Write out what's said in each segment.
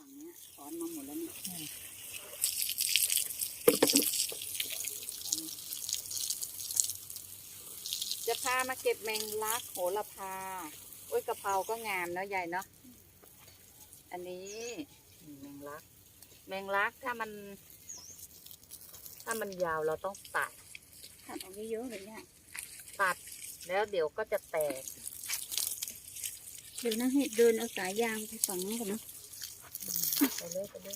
ฝั่งเนี้ยถอนมาหมดแล้วเนี่ยจะพามาเก็บแมงลักโหระพาโอ้ยกะเพราก็งามเนาะใหญ่เนาะอันนี้นี่แมงลัก แมงลักถ้ามัน ถ้ามันยาวเราต้องตัดตัดออกเยอะๆเลยเนี่ยตัดแล้วเดี๋ยวก็จะแตกเดี๋ยวนะให้เดินเอาสายยางไปฝั่งนู้นก่อนนะ ไปเลยไปเลย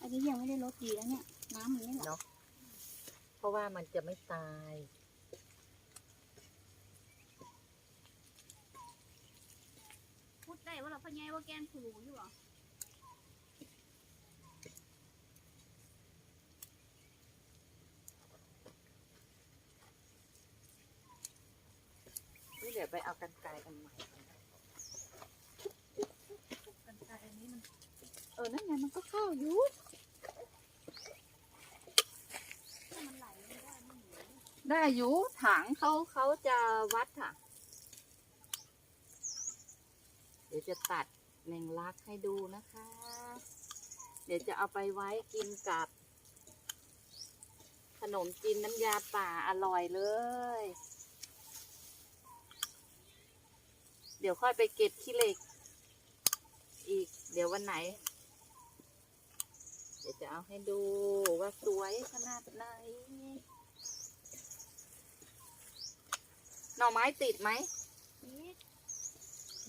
อันนี้ยังไม่ได้ลดดีแล้วเนี่ย น้ำมันไม่ไหลเนาะเพราะว่ามันจะไม่ตาย พูดได้ว่าเราพะแง่ว่าแกนผูอยู่หรอ ดี๋ยวไปเอากันไกลอันใหม่กันไกลอันนี้มัน เออ นั่นไงมันก็เข้าอยู่ถ้ามันไหลไม่ได้ไม่เหนียวได้อยู่ถังเขาเขาจะวัดค่ะ เดี๋ยวจะตัดแมงลักให้ดูนะคะ เดี๋ยวจะเอาไปไว้กินกับ ขนมจีนน้ำยาป่าอร่อยเลย เดี๋ยวค่อยไปเก็บขี้เหล็ก อีก เดี๋ยววันไหน เดี๋ยวจะเอาให้ดูว่าสวยขนาดไหน หน่อไม้ติดไหม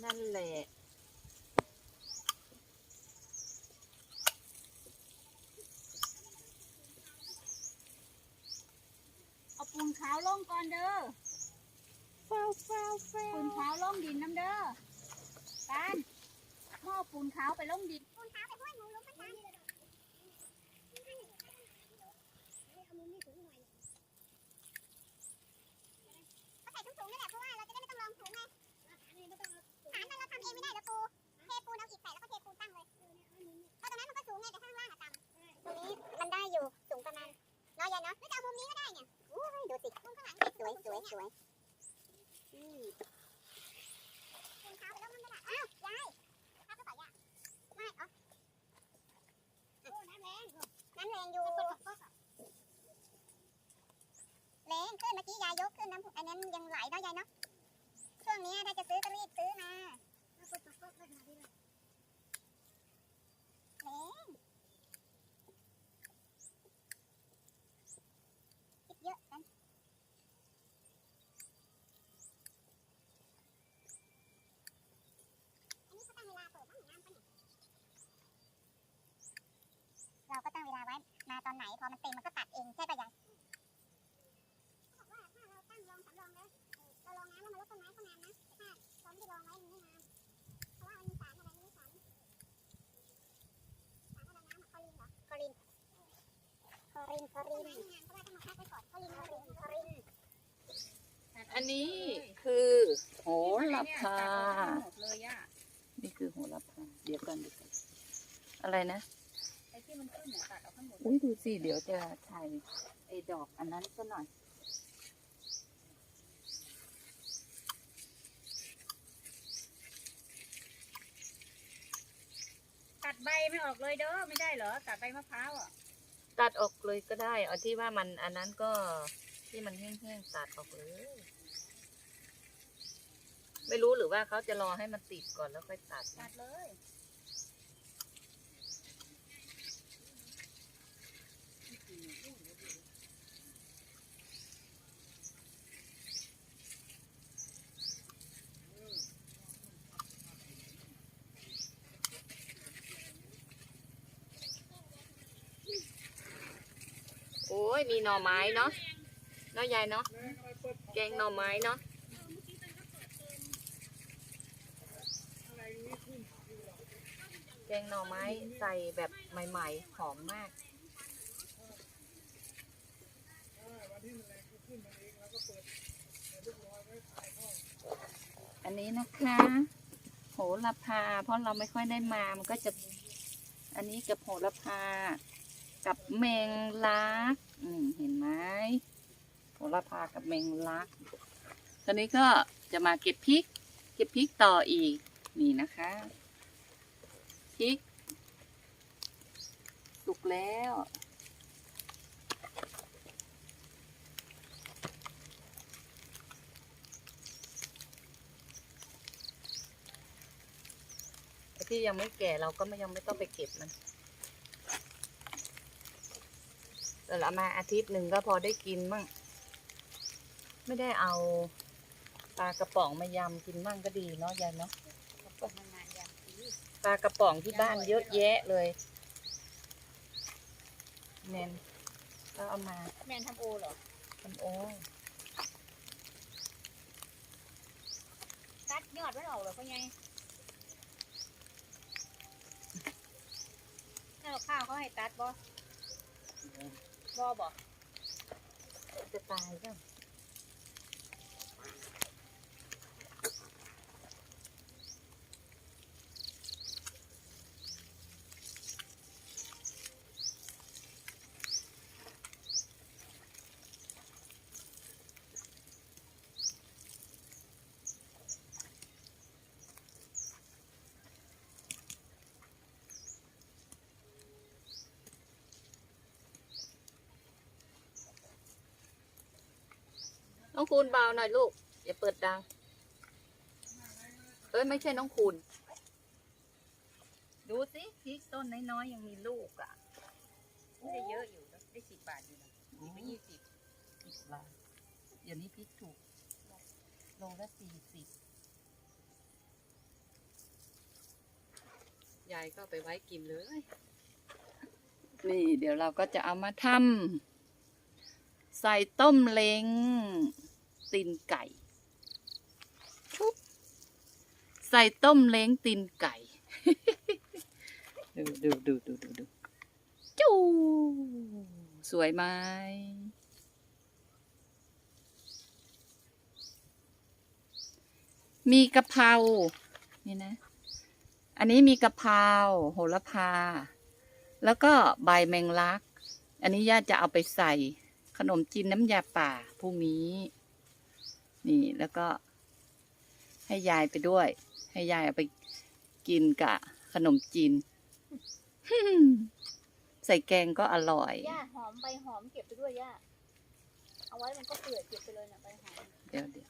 นั่นแหละเอาปูนขาวลงก่อนเด้อ ฟ้าวฟ้าวฟ้าปูนขาวลงดินน้ำเด้อการหม้อปูนขาวไปลงดิน ปูนขาวไปห้อยหมูลงมาการเอาใส่ถุงๆนี่แหละเพราะว่าเราจะได้ไม่ต้องลองถุงไงฐานมันเราทำเองไม่ได้แล้วปูเทปูนเอาอิฐใส่แล้วก็เทปูนตั้งเลยเพราะตรงนั้นมันก็สูงไงแต่ข้างล่างอะต่ำตรงนี้มันได้อยู่สูงประมาณน้อยใหญ่เนาะหรือจะเอามุมนี้ก็ได้เนี่ยอู้ยดูสิมุมข้างหลังสวยสวยสวยอืมปูนขาวไปลงน้ำกระดาษอ้าวยายครับก็ต่อยากไม่อ๋อโอ้น้ำแรงน้ำแรงอยู่ แรงขึ้นเมื่อกี้ยายยกขึ้ นน้ำอันนั้นยังไหลเนาะยายเนาะช่วงนี้ถ้าจะซื้อก็รีบซื้อมาแรงคิดเยอะกันอันนี้เขาตั้งเวลาเปิดบ้างน้ำปะเนี่ยเราก็ตั้งเวลาไว้มาตอนไหนพอมันเต็มมันก็ตัดเองใช่ปะย นคอลินงามเพราะว่าต้องมาพักไว้ก่อนคอลินคอลินคอลินอันนี้คือโหระพา หมดเลยอะนี่คือโหระพา เดี๋ยวกันเดี๋ยวกันอะไรนะ ไอ้ที่มันขึ้นเนี่ยตัดเอาทั้งหมดอุ้ยดูสิ เดี๋ยวจะใส่ไอ้ดอกอันนั้นซะหน่อย ตัดใบไม่ออกเลยเด้อไม่ได้เหรอตัดใบมะพร้าวอะ ตัดออกเลยก็ได้เอาที่ว่ามันอันนั้นก็ที่มันแห้งๆตัดออกเลย ไม่รู้หรือว่าเขาจะรอให้มันติดก่อนแล้วค่อยตัดตัดเลย ยมีหน่อไม้เนาะเนาะยายเนาะแกงหน่อไม้เนาะแกงหน่อไม้ใส่แบบใหม่ๆหอมมากอันนี้นะคะโหระพา เพราะเราไม่ค่อยได้มามันก็จะ อันนี้กับโหระพา กับแมงลัก เห็นไหมโหระพากับแมงลัก ตอนนี้ก็จะมาเก็บพริก เก็บพริกต่ออีก นี่นะคะ พริก สุกแล้ว ที่ยังไม่แก่เราก็ไม่ยังไม่ต้องไปเก็บมัน แต่ละมาอาทิตย์หนึ่งก็พอได้กินมั่งไม่ได้เอาปลากระป๋องมายำกินมั่งก็ดีเนาะยายเนาะมันนานอย่างนี้ปลากระป๋องที่บ้านเยอะแยะเลยเนนก็เอามาแมนทำโอเหรอทำโอ้ตัดยอดไม่ออกเหรอพ่อไงถ้าเราข้าวเขาให้ตัดบ่ บ่บ่จะตายจ้ะ น้องคูณเบาหน่อยลูก อย่าเปิดดัง เอ้ย ไม่ใช่น้องคูณดูสิพริกต้นน้อยๆยังมีลูกอะไม่ได้เยอะอยู่นะได้สิบบาทอยู่นะสิบไปยี่สิบสิบบาทเดี๋ยวนี้พริกถูกโลละสี่สิบยายก็เอาไปไว้กินเลย นี่เดี๋ยวเราก็จะเอามาทำ ใส่ต้มเล้งตีนไก่ชุบใส่ต้มเล้งตีนไก่ ดูดูดูดูดูดูจูสวยไหมมีกะเพรา นี่นะ อันนี้มีกะเพราโหระพา แล้วก็ใบแมงลัก อันนี้ย่าจะเอาไปใส่ ขนมจีนน้ำยาป่าพรุ่งนี้ นี่แล้วก็ ให้ยายไปด้วย ให้ยายเอาไปกินกับขนมจีน ใส่แกงก็อร่อย ย่าหอมใบหอมเก็บไปด้วยย่าเอาไว้มันก็เปื่อยเก็บไปเลยนะใบหอม เดี๋ยวเดี๋ยว